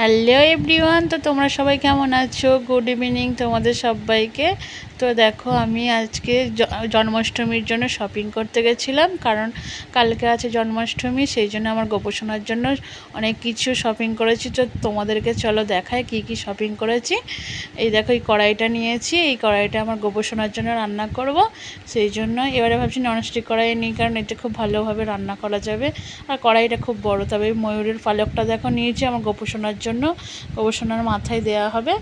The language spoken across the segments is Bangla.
হ্যালো এভরিওয়ান, তো তোমরা সবাই কেমন আছো? গুড ইভিনিং তোমাদের সবাইকে। তো দেখো, আমি আজকে জন্মাষ্টমীর জন্য শপিং করতে গেছিলাম, কারণ কালকে আছে জন্মাষ্টমী, সেই জন্য আমার গোপোষণার জন্য অনেক কিছু শপিং করেছি। তো তোমাদেরকে চলো দেখায় কি কি শপিং করেছি। এই দেখো, এই কড়াইটা নিয়েছি, এই কড়াইটা আমার গোপোষণার জন্য রান্না করব। সেই জন্য এবারে ভাবছি ননস্টিক কড়াই নিই, কারণ এটা খুব ভালোভাবে রান্না করা যাবে। আর কড়াইটা খুব বড়, তবে ময়ূরের পালকটা দেখো, নিয়েছি আমার গোপোষণার জন্য। গোপোষণার মাথায় দেওয়া হবে।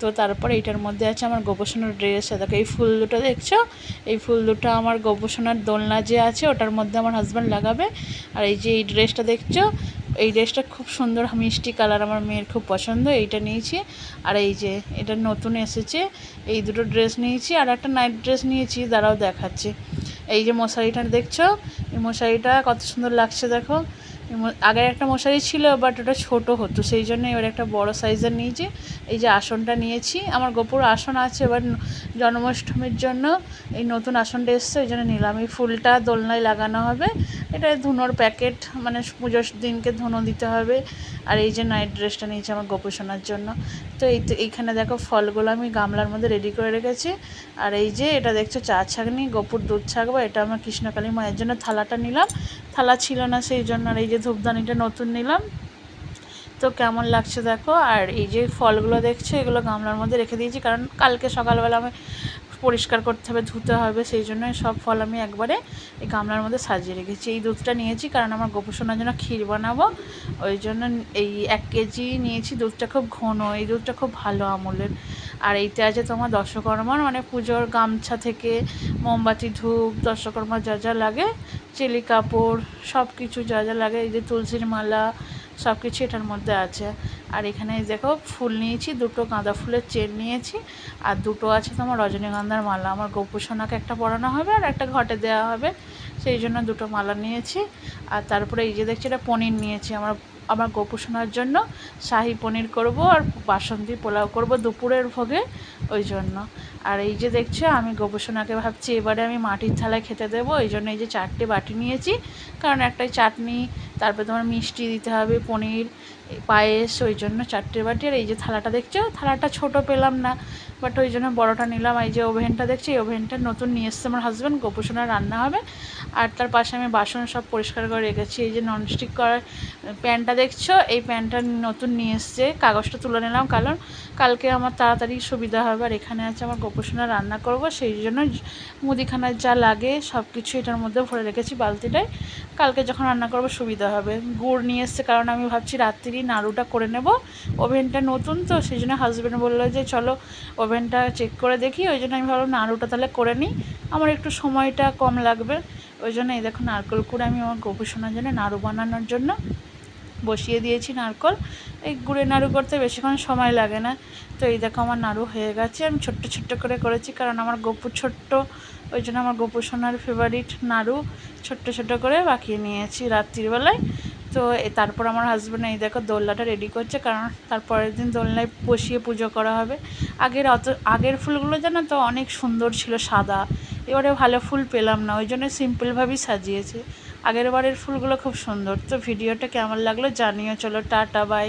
তো তারপর এইটার মধ্যে আছে আমার গবেষণার ড্রেস দেখো এই ফুল দুটো দেখছ? এই ফুল দুটো আমার গবেষণার দোলনা যে আছে, ওটার মধ্যে আমার হাজব্যান্ড লাগাবে। আর এই যে এই ড্রেসটা দেখছ? এই ড্রেসটা খুব সুন্দর, মিষ্টি কালার আমার মেয়ের খুব পছন্দ, এইটা নিয়েছি। আর এই যে এটা নতুন এসেছে, এই দুটো ড্রেস নিয়েছি। আর একটা নাইট ড্রেস নিয়েছি, দাঁড়াও দেখাচ্ছি। এই যে মশারিটা দেখছ? এই মশারিটা কত সুন্দর লাগছে দেখো। আগে আগের একটা মশারি ছিল বাট ওটা ছোট হতো, সেই জন্য এবার একটা বড় সাইজের নিয়েছি। এই যে আসনটা নিয়েছি, আমার গোপুর আসন আছে, এবার জন্মাষ্টমীর জন্য এই নতুন আসনটা এসছে, ওই জন্য নিলাম। এই ফুলটা দোলনায় লাগানো হবে। এটা ধুনোর প্যাকেট মানে পুজোর দিনকে ধুনো দিতে হবে। আর এই যে নাইট ড্রেসটা নিয়েছি আমার গোপোষণার জন্য। তো এই তো এইখানে দেখো ফলগুলো আমি গামলার মধ্যে রেডি করে রেখেছি। আর এই যে এটা দেখছ চা ছাঁকনি, গোপুর দুধ ছাঁকবো, এটা আমার কৃষ্ণকালী মায়ের জন্য থালাটা নিলাম। থালা ছিল না সেই জন্য আর এই যে ধূপদানিটা নতুন নিলাম। তো কেমন লাগছে দেখো। আর এই যে ফলগুলো দেখছ, এগুলো গামলার মধ্যে রেখে দিয়েছি। কারণ কালকে সকালবেলা আমি পরিষ্কার করতে হবে, ধুতে হবে, সেই জন্য সব ফল আমি একবারে এই গামলার মধ্যে সাজিয়ে রেখেছি। এই দুধটা নিয়েছি কারণ আমার গোপোষণার জন্য ক্ষীর বানাবো। ওই জন্য এই এক কেজি নিয়েছি, দুধটা খুব ঘন, এই দুধটা খুব ভালো আমলের। আর এইতে আছে তোমার দশকর্মার মানে পুজোর গামছা থেকে মোমবাতি ধূপ, দশকর্মার যা যা লাগে, চিলি কাপড় সব কিছু যা যা লাগে, এই যে তুলসীর মালা সব কিছু এটার মধ্যে আছে। আর এখানে দেখো, ফুল নিয়েছি, দুটো গাঁদা ফুলের চেন নিয়েছি, আর দুটো আছে তোমার রজনীগন্ধার মালা। আমার গোপুসোনাকে একটা পরানো হবে আর একটা ঘটে দেওয়া হবে, সেই জন্য দুটো মালা নিয়েছি। আর তারপরে এই যে দেখছি এটা পনির নিয়েছি। আমার আমার গোপুসোনার জন্য শাহি পনির করব আর বাসন্তী পোলাও করব দুপুরের ভোগে। ওই জন্য আর এই যে দেখছ, আমি গোপোষণাকে ভাবছি এবারে আমি মাটির থালায় খেতে দেবো এই জন্য এই যে চারটে বাটি নিয়েছি। কারণ একটাই চাটনি, তারপরে তোমার মিষ্টি দিতে হবে, পনির, পায়েস ওই জন্য চারটে বাটি। আর এই যে থালাটা দেখছ, থালাটা ছোট পেলাম না বাট ওই জন্য বড়টা নিলাম। এই যে ওভেনটা দেখছি, এই ওভেনটা নতুন নিয়ে এসছে আমার হাজব্যান্ড গোপোষণা রান্না হবে। আর তার পাশে আমি বাসন সব পরিষ্কার করে রেখেছি। এই যে ননস্টিক করার প্যানটা দেখছ, এই প্যানটা নতুন নিয়ে এসছে, কাগজটা তুলে নিলাম কারণ কালকে আমার তাড়াতাড়ি সুবিধা হবে। আর এখানে আছে, আমার গোপোষণা রান্না করব, সেই জন্য মুদিখানার যা লাগে সব কিছু এটার মধ্যে ভরে রেখেছি বালতিটায়। কালকে যখন রান্না করব সুবিধা হবে। গুড় নিয়ে এসছে কারণ আমি ভাবছি রাত্রি নাড়ুটা করে নেব। ওভেনটা নতুন তো, সেই জন্য হাজব্যান্ড বলল যে চলো ওভেনটা চেক করে দেখি। ওই জন্য আমি ভাবলাম নাড়ুটা তাহলে করে নিই। আমার একটু সময়টা কম লাগবে। ওই জন্য এই দেখো নারকেল কুড়ে আমি আমার গোপোষণার জন্য নাড়ু বানানোর জন্য বসিয়ে দিয়েছি নারকল। এই গুড়ে নাড়ু করতে বেশিক্ষণ সময় লাগে না। তো এই দেখো আমার নাড়ু হয়ে গেছে। আমি ছোট্ট ছোট্ট করে করেছি কারণ আমার গপু ছোট্ট। ওই জন্য আমার গপু সোনার ফেভারিট নাড়ু ছোট্ট ছোট্ট করে বাকিয়ে নিয়েছি রাত্রিবেলায় তো তারপর আমার হাজব্যান্ড এই দেখো দোলনাটা রেডি করছে কারণ তারপরের দিন দোলনায় বসিয়ে পুজো করা হবে। আগের অত আগের ফুলগুলো জানো তো অনেক সুন্দর ছিল সাদা। এবারে ভালো ফুল পেলাম না, ওই জন্য সিম্পলভাবেই সাজিয়েছে। আগের বারের ফুলগুলো খুব সুন্দর। তো ভিডিওটা কেমন লাগল জানিও, চলো টাটা বাই